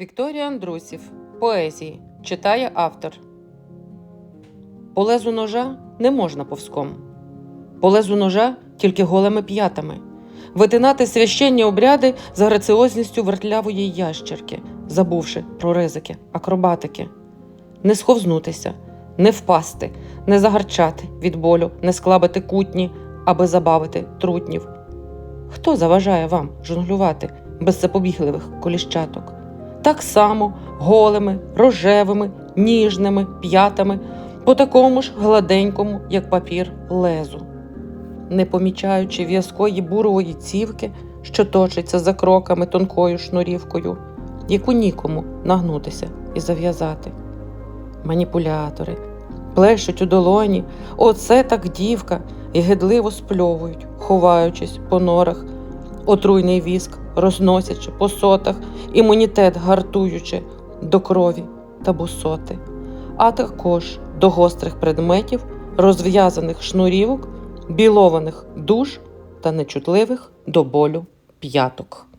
Вікторія Андрусів. Поезії. Читає автор. По лезу ножа не можна повзком. По лезу ножа тільки голими п'ятами. Витинати священні обряди за граціозністю вертлявої ящерки, забувши про ризики, акробатики. Не сховзнутися, не впасти, не загарчати від болю, не склабити кутні, аби забавити трутнів. Хто заважає вам жонглювати без запобігливих коліщаток? Так само голими, рожевими, ніжними п'ятами, по такому ж гладенькому, як папір, лезу, не помічаючи в'язкої бурової цівки, що точиться за кроками тонкою шнурівкою, яку нікому нагнутися і зав'язати. Маніпулятори плещуть у долоні, оце так дівка, і гидливо спльовують, ховаючись по норах, отруйний віск, розносячи по сотах, імунітет гартуючи до крові та бусоти, а також до гострих предметів, розв'язаних шнурівок, білованих душ та нечутливих до болю п'яток.